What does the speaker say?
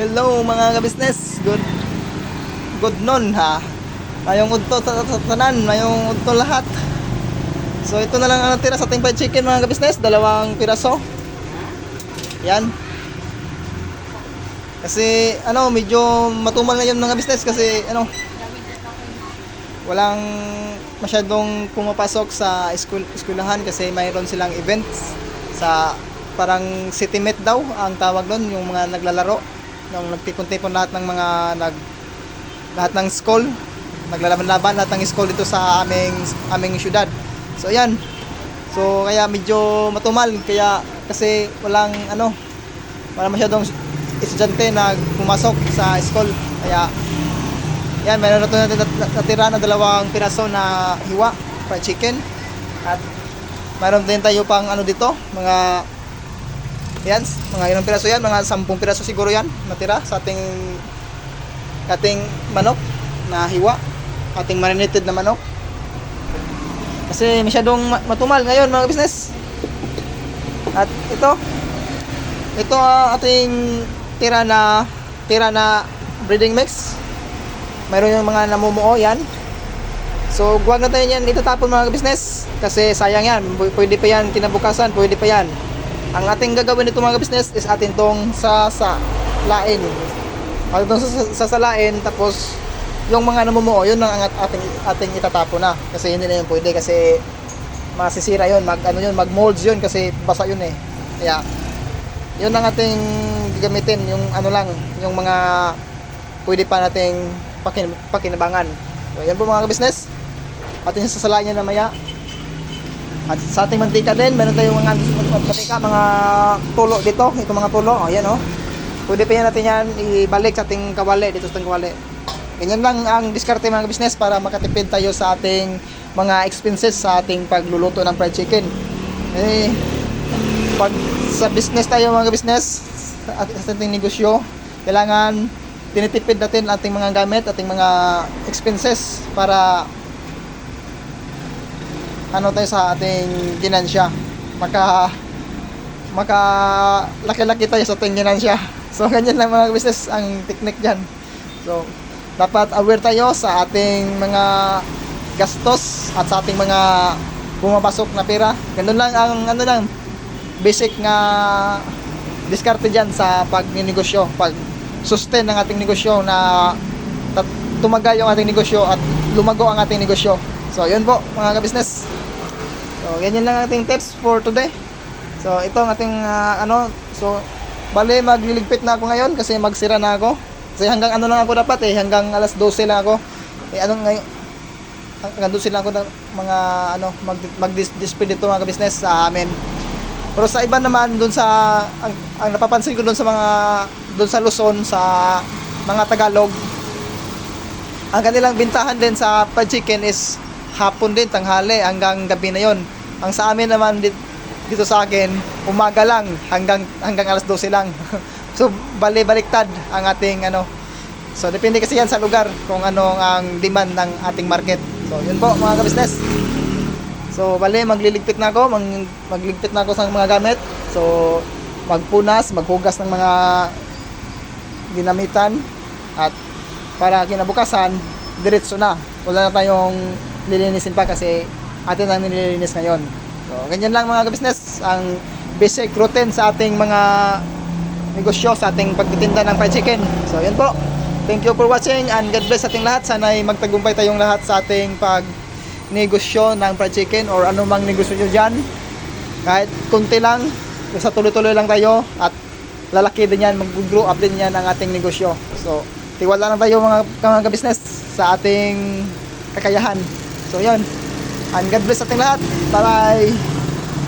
Hello mga ka-business. Good good noon ha. Mayong udto ta- tanan, mayong udto lahat. So ito na lang ang natira sa ating fried chicken mga ka-business, dalawang piraso. Yan. Kasi ano, medyo matumal ngayon mga business kasi ano, walang masyadong pumapasok sa school eskwelahan kasi mayroon silang events sa parang city met daw ang tawag doon yung mga naglalaro yung nagtipon-tipon lahat ng mga nag lahat ng school naglalaban-laban lahat ng school dito sa aming aming syudad. So ayan. So kaya medyo matumal kaya kasi walang ano wala masyadong estudyante na pumasok sa school. Kaya yan, meron na natira na dalawang piraso na hiwa, fried chicken. At meron din tayo pang ano dito, mga yan, mga ilang piraso yan, mga sampung piraso siguro yan natira sa ating ating manok na hiwa, ating marinated na manok. Kasi masyadong ma- matumal ngayon mga business. At ito, ito ang ating tira na tira na breeding mix mayroon yung mga namumuo yan so huwag na tayo yan itatapon mga business kasi sayang yan pwede pa yan kinabukasan pwede pa yan ang ating gagawin nito mga business is atin tong sasalain. Atin tong sas- sasalain tapos yung mga namumuo yun ang at- ating, ating itatapon na. Kasi hindi na yun pwede kasi masisira yun mag ano yun mag molds yun kasi basa yun eh. Kaya yun ang ating gagamitin yung ano lang yung mga pwede pa nating pakin, pakinabangan. So yan po mga business ating sasalain yan namaya at sa ating mantika din meron tayong mga mantika mga tulo dito ito mga tulo o yan o pwede pa yan natin yan ibalik sa ating kawali dito sa ating kawali. Ganyan lang ang diskarte mga business para makatipid tayo sa ating mga expenses sa ating pagluluto ng fried chicken. Eh pag sa business tayo mga business sa sa ating negosyo kailangan tinitipid natin ating mga gamit ating mga expenses para ano tayo sa ating ginansya. Maka maka laki-laki tayo sa ating ginansya. So ganyan lang mga business ang technique dyan. So dapat aware tayo sa ating mga gastos at sa ating mga pumapasok na pera. Ganun lang ang ano lang basic nga diskarte dyan sa pagninegosyo pag sustain ng ating negosyo na tumagal yung ating negosyo at lumago ang ating negosyo. So yun po mga ka-business so ganyan lang ang ating tips for today. So ito ang ating ah, ano so bale magliligpit na ako ngayon kasi magsira na ako. Kasi hanggang ano lang ako dapat eh hanggang alas 12 lang ako. Eh anong ngayon hanggang 12 lang ako na mga ano mag mag display dito mga ka-business sa amin. Pero sa iba naman doon sa ang, ang napapansin ko doon sa mga doon sa Luzon sa mga Tagalog ang kanilang bintahan din sa fried chicken is hapon din tanghali hanggang gabi na yon. Ang sa amin naman dit- dito sa akin umaga lang hanggang hanggang alas 12 lang. so bali-baliktad ang ating ano. So depende kasi yan sa lugar kung ano ang demand ng ating market. So yun po mga ka-business. So, bali, magliligpit na ako, mag, magligpit na ako sa mga gamit. So, magpunas, maghugas ng mga ginamitan at para kinabukasan, diretso na. Wala na tayong lilinisin pa kasi atin ang nililinis ngayon. So, ganyan lang mga business ang basic routine sa ating mga negosyo, sa ating pagtitinda ng fried chicken. So, yun po. Thank you for watching and God bless sa ating lahat. Sana'y magtagumpay tayong lahat sa ating pag negosyo ng fried chicken or anumang negosyo nyo dyan. Kahit kunti lang, basta tuloy-tuloy lang tayo at lalaki din yan, mag-grow up din yan ang ating negosyo. So, tiwala lang tayo mga, mga business sa ating kakayahan. So, yun. And God bless ating lahat. Bye-bye!